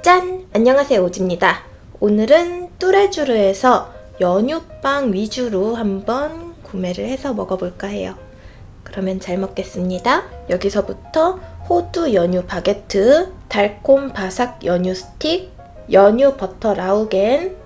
짠! 안녕하세요 오지입니다. 오늘은 뚜레쥬르에서 연유빵 위주로 한번 구매를 해서 먹어볼까 해요. 그러면 잘 먹겠습니다. 여기서부터 호두 연유 바게트, 달콤 바삭 연유 스틱, 연유 버터 라우겐,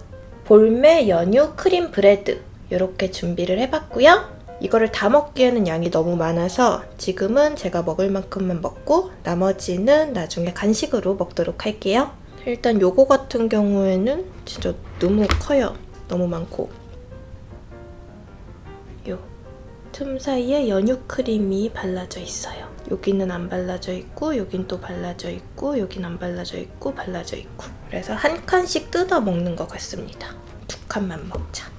볼메 연유 크림 브레드 이렇게 준비를 해봤고요. 이거를 다 먹기에는 양이 너무 많아서 지금은 제가 먹을 만큼만 먹고 나머지는 나중에 간식으로 먹도록 할게요. 일단 요거 같은 경우에는 진짜 너무 커요. 너무 많고. 요 틈 사이에 연유 크림이 발라져 있어요. 여기는 안 발라져 있고 여긴 또 발라져 있고 여긴 안 발라져 있고 발라져 있고 그래서 한 칸씩 뜯어 먹는 것 같습니다. 두 칸만 먹자.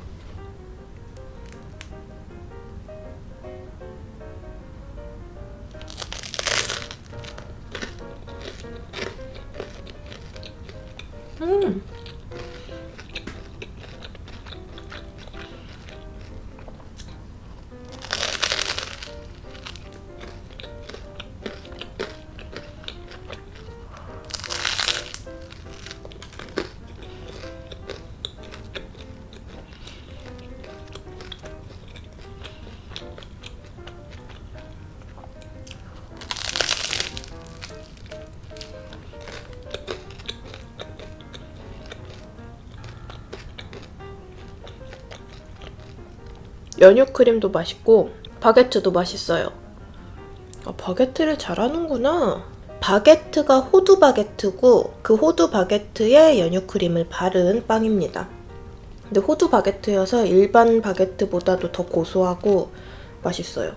음. 연유 크림도 맛있고 바게트도 맛있어요. 아, 바게트를 잘하는구나. 바게트가 호두 바게트고 그 호두 바게트에 연유 크림을 바른 빵입니다. 근데 호두 바게트여서 일반 바게트보다도 더 고소하고 맛있어요.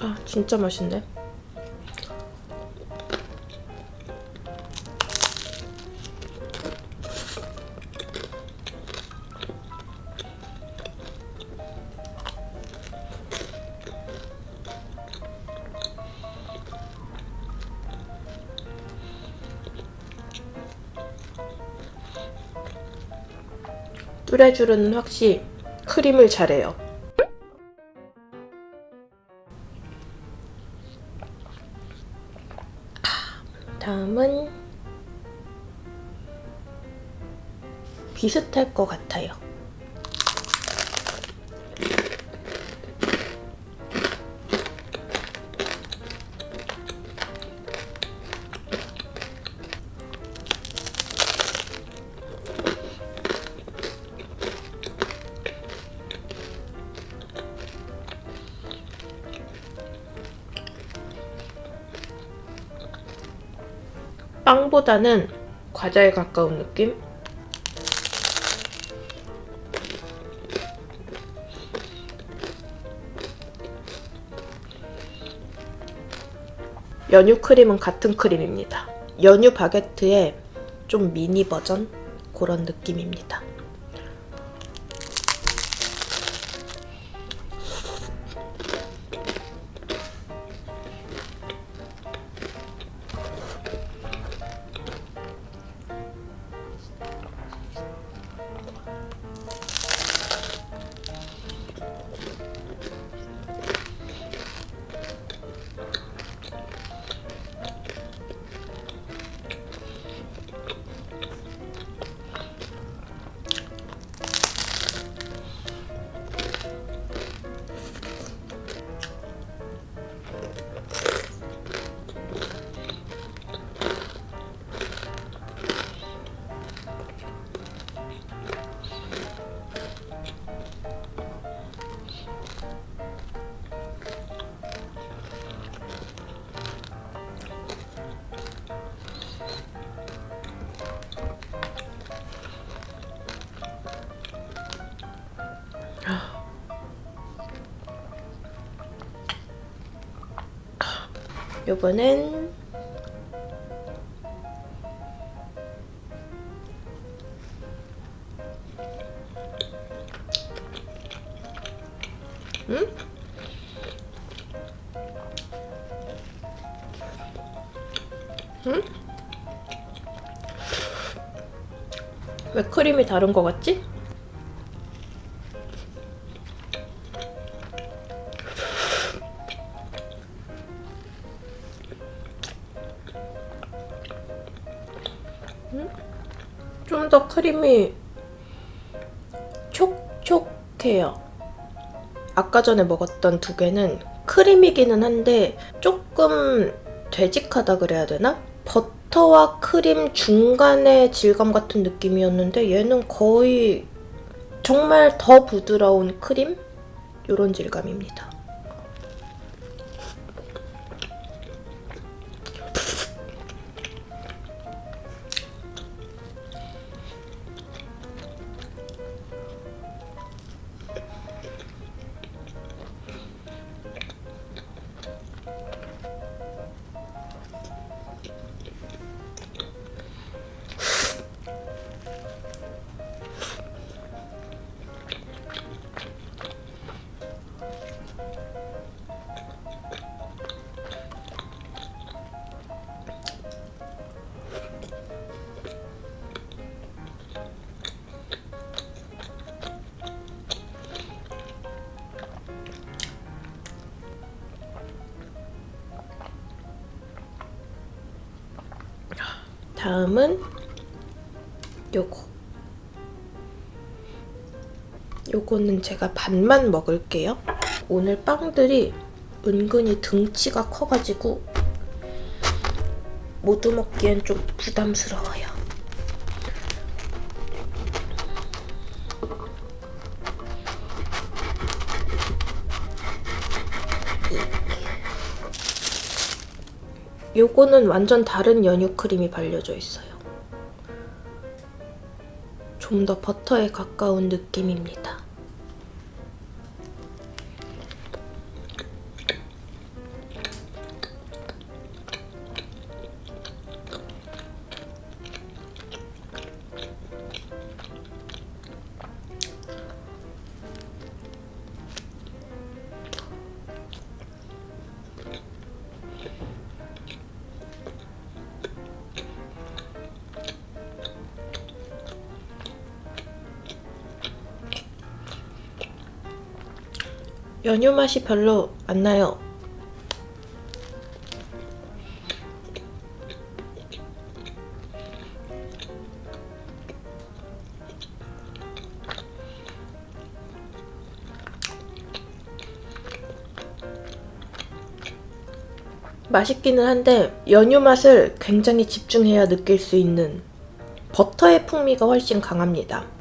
아, 진짜 맛있네. 뚜레쥬르는 확실히 크림을 잘해요. 다음은 비슷할 것 같아요. 빵보다는 과자에 가까운 느낌? 연유 크림은 같은 크림입니다. 연유 바게트의 좀 미니 버전 그런 느낌입니다. 요거는 음? 음? 왜 크림이 다른 거 같지? 좀 더 크림이 촉촉해요. 아까 전에 먹었던 두 개는 크림이기는 한데 조금 되직하다 그래야 되나? 버터와 크림 중간의 질감 같은 느낌이었는데 얘는 거의 정말 더 부드러운 크림? 이런 질감입니다. 다음은 요거. 요거는 제가 반만 먹을게요. 오늘 빵들이 은근히 등치가 커가지고 모두 먹기엔 좀 부담스러워요. 요거는 완전 다른 연유 크림이 발려져 있어요. 좀 더 버터에 가까운 느낌입니다. 연유 맛이 별로 안 나요. 맛있기는 한데 연유 맛을 굉장히 집중해야 느낄 수 있는 버터의 풍미가 훨씬 강합니다.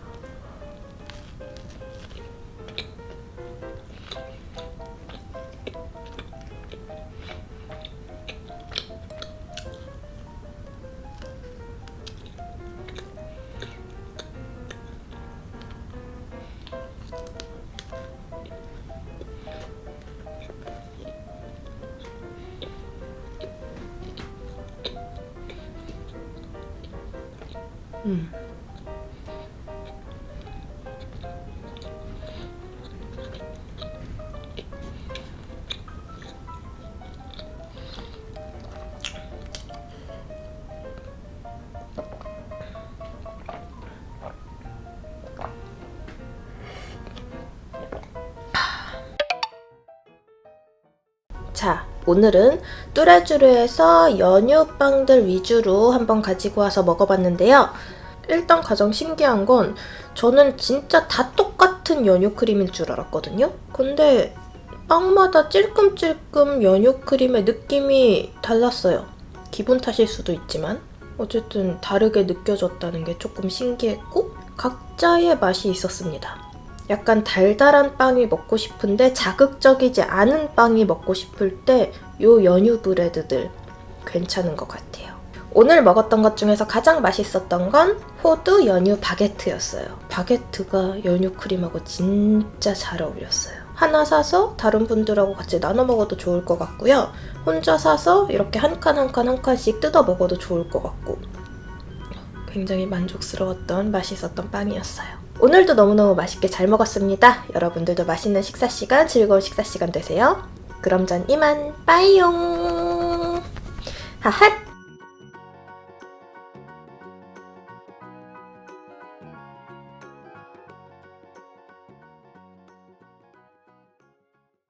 음. 자, 오늘은 뚜레쥬르에서 연유빵들 위주로 한번 가지고 와서 먹어봤는데요. 일단 가장 신기한 건 저는 진짜 다 똑같은 연유 크림일 줄 알았거든요. 근데 빵마다 찔끔찔끔 연유 크림의 느낌이 달랐어요. 기분 탓일 수도 있지만 어쨌든 다르게 느껴졌다는 게 조금 신기했고 각자의 맛이 있었습니다. 약간 달달한 빵이 먹고 싶은데 자극적이지 않은 빵이 먹고 싶을 때 요 연유 브레드들 괜찮은 것 같아요. 오늘 먹었던 것 중에서 가장 맛있었던 건 호두 연유 바게트였어요. 바게트가 연유 크림하고 진짜 잘 어울렸어요. 하나 사서 다른 분들하고 같이 나눠 먹어도 좋을 것 같고요. 혼자 사서 이렇게 한 칸 한 칸 한 칸씩 뜯어 먹어도 좋을 것 같고 굉장히 만족스러웠던 맛있었던 빵이었어요. 오늘도 너무너무 맛있게 잘 먹었습니다. 여러분들도 맛있는 식사 시간, 즐거운 식사 시간 되세요. 그럼 전 이만 빠이용. 하핫!